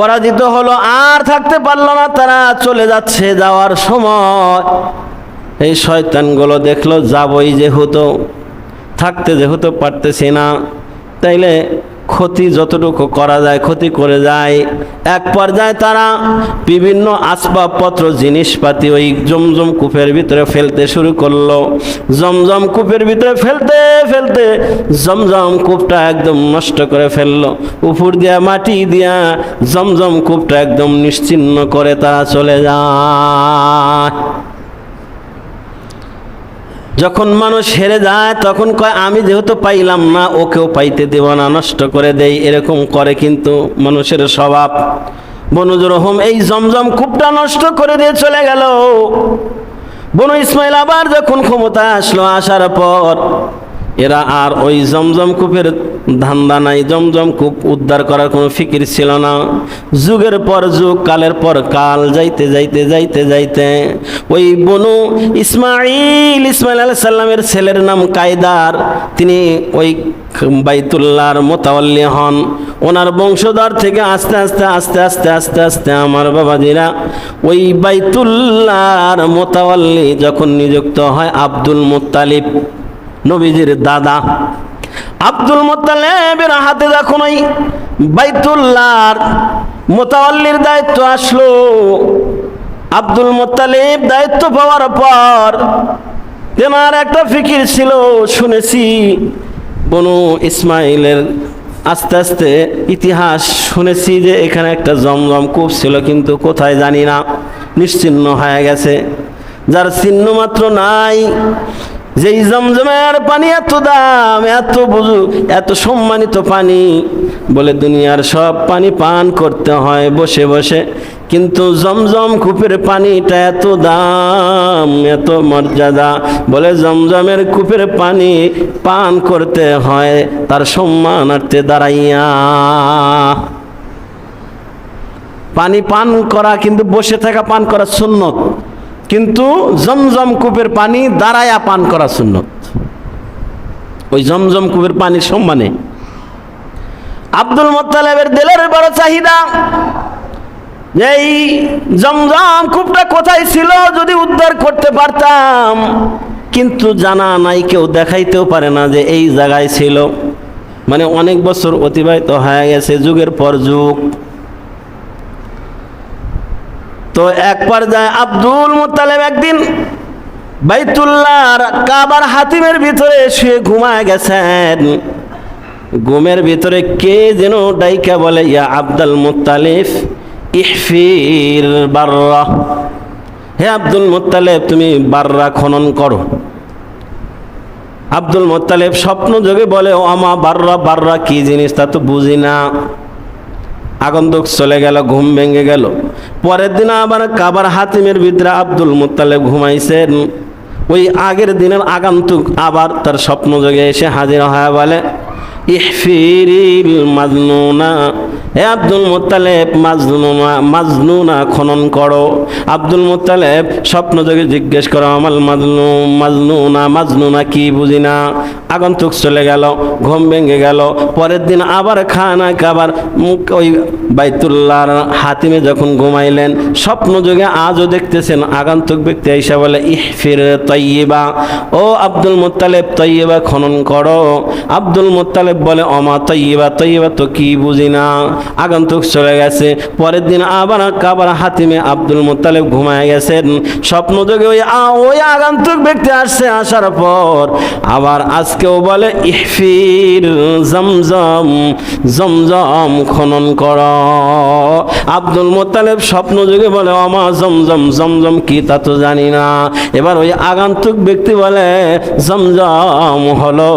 পরাজিত হলো, আর থাকতে পারল না, তারা চলে যাচ্ছে যাওয়ার সময়। এই শয়তানগুলো দেখল, যাবই যেহেতু, থাকতে যেহেতু পারতেছি না, তাইলে ক্ষতি যতটুকু করা যায়, ক্ষতি করে যায়। এক পর্যায়ে তারা বিভিন্ন আসবাবপত্র, জিনিসপাতি ওই জমজম কূপের ভিতরে ফেলতে শুরু করল। জমজম কূপের ভিতরে ফেলতে ফেলতে জমজম কূপটা একদম নষ্ট করে ফেলল। উপর দিয়া, মাটি দিয়া জমজম কূপটা একদম নিশ্চিন্ন করে তারা চলে যায়। যখন মানুষ হেরে যায়, তখন কয়, আমি যেহেতু পাইলাম না, ওকেও পাইতে দেব না, নষ্ট করে দেই। এরকম করে কিন্তু মানুষের স্বভাব। বনুজুর রহম এই জমজম কূপটা নষ্ট করে দিয়ে চলে গেল। বনু ইসমাইল আবার যখন ক্ষমতা আসলো, আসার পর এরা আর ওই জমজম কূপের ধান্দা নাই, জমজম কূপ উদ্ধার করার কোনো ফিকির ছিল না। যুগের পর যুগ, কালের পর কাল, যাইতে যাইতে যাইতে যাইতে ওই বনু ইসমাইল ইসমাইল আলাহ সাল্লামের ছেলের নাম কায়দার, তিনি ওই বাইতুল্লাহর মোতাল্লি হন। ওনার বংশধর থেকে আস্তে আস্তে আস্তে আস্তে আস্তে আস্তে আমার বাবাজিরা ওই বাইতুল্লাহর মোতাল্লি যখন নিযুক্ত হয় আব্দুল মুত্তালিব। নবীজির দাদা। আব্দুল মোত্তালেবের হাতে যখন ওই বাইতুল্লাহর মোতাল্লির দায়িত্ব আসলো, আব্দুল মোত্তালিব দায়িত্ব পাওয়ার পর তেনার একটা ফিকির ছিল, শুনেছি। বনু ইসমাইলের আস্তে আস্তে ইতিহাস শুনেছি যে এখানে একটা জমজম কূপ ছিল, কিন্তু কোথায় জানি না, নিশ্চিন্ন হয়ে গেছে। যার চিহ্ন মাত্র নাই যেই জমজমের পানি এত দাম, এত বুঝু এত সম্মানিত পানি। বলে দুনিয়ার সব পানি পান করতে হয় বসে বসে। কিন্তু জমজম কূপের পানিটা এত দাম, এত মর্যাদা। বলে জমজমের কূপের পানি পান করতে হয়, তার সম্মানার্থে দাঁড়াইয়া। পানি পান করা, কিন্তু বসে থাকা, পান করা সুন্নত। কিন্তু জমজম কূপের পানি দাঁড়ায়া পান করা সুন্নত। ওই জমজম কূপের পানির সম্মানে। আব্দুল মোত্তালেবের দিলের বড় চাহিদা এই জমজম কূপটা কোথায় ছিল যদি উদ্ধার করতে পারতাম। কিন্তু জানা নাই, কেউ দেখাইতেও পারে না যে এই জায়গায় ছিল। মানে অনেক বছর অতিবাহিত হয়ে গেছে, যুগের পর যুগ। তো এক পর্যায়ে আব্দুল মুতালেব একদিন বাইতুল্লাহর কাবার হাতিমের ভিতরে শুয়ে ঘুমায় গেছেন। ঘুমের ভিতরে কে যেন ডাইকা বলে, ইয়া আব্দুল মুতালিফ ইহফির বাররা। হে আব্দুল মুতালেব তুমি বাররা খনন করো। আব্দুল মোত্তালেব স্বপ্ন যোগে বলে, ও আমা বাররা বাররা কি জিনিস তা তো বুঝি না। আগন্তুক চলে গেল, ঘুম ভেঙে গেল। পরের দিন আবার কাবার হাতিমের ভিতরে আব্দুল মুতালে ঘুমাইছেন। ওই আগের দিনের আগন্তুক আবার তার স্বপ্ন যোগে এসে হাজির হয় বলে, ইহফিরিল মাজনুনা। হে আব্দুল মুতালেব মাজনুনা মাজনুনা খনন করো। আব্দুল মুতালেব স্বপ্ন যোগে জিজ্ঞেস করো আমার মাজনু, মাজনুনা মাজনুনা কি বুঝি না? আগন্তুক চলে গেল, ঘুম ভেঙে গেল। পরের দিন আবার খানা খাবার। ওই বাইতুল্লাহর হাতিমে যখন ঘুমাইলেন স্বপ্ন যোগে আজও দেখতেছেন, আগন্তুক ব্যক্তি আইসা বলে, ইহফির তৈবা ও আব্দুল মুতালেব তৈবা খনন করো। আব্দুল মুতালেব বলে, অমা তৈবা তৈবা তো কি বুঝি না? আগন্তুক চলে গেছে। পরের দিন আবার কাবার হাতিমে আব্দুল মুতালেব ঘুমায় গেছেন। স্বপ্ন যোগে ওই ওই আগন্তুক ব্যক্তি আসছে আসার পর আবার আজকেও বলে, ইহফির জমজম জমজম খনন কর। আব্দুল মোতালেব স্বপ্ন যুগে বলে অমা জমজম জমজম কি তা তো জানি না। এবার ওই আগন্তুক ব্যক্তি বলে, জমজম হলো,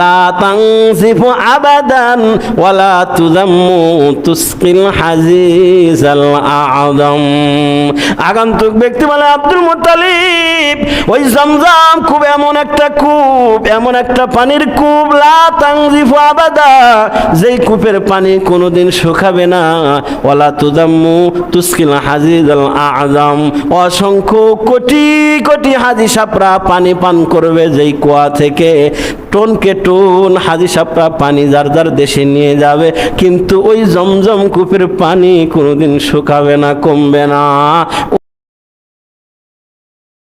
লা তাংসিফু আবাদান, ওয়ালা তুজাম্মু তুসকিল হাজিজ আল আদম আগন্তুক ব্যক্তি বলে আব্দুল মোতালিব ওই জমজম খুব এমন একটা কূপ, এমন একটা পানির কূপ, লা তাংজিফু আবাদা। যেই কূপের পানি কোনোদিন শুকাবে না। ওয়ালা তুজাম্মু তুসকিল হাজিজ আল আজম অসংখ্য কোটি কোটি হাজি সাপরা পানি পান করবে যেই কুয়া থেকে। টোনকে টোন হাজি সাপরা পানি যার যার দেশে নিয়ে যাবে। কিন্তু ওই জমজম কূপের পানি কোনোদিন শুকাবে না, কমবে না।